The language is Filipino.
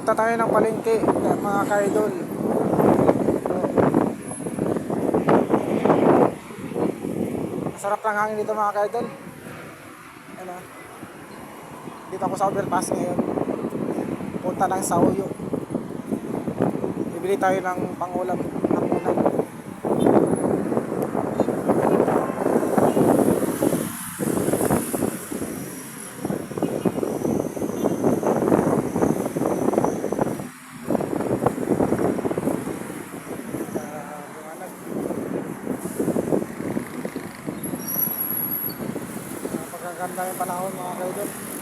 Punta tayo ng palengke, mga kaidol. Masarap lang hangin dito mga kaidol. Ano? Dito ako sa overpass ngayon. Punta lang sa Uyo. Bibili tayo ng pangulam Yung panahon mga kaidol.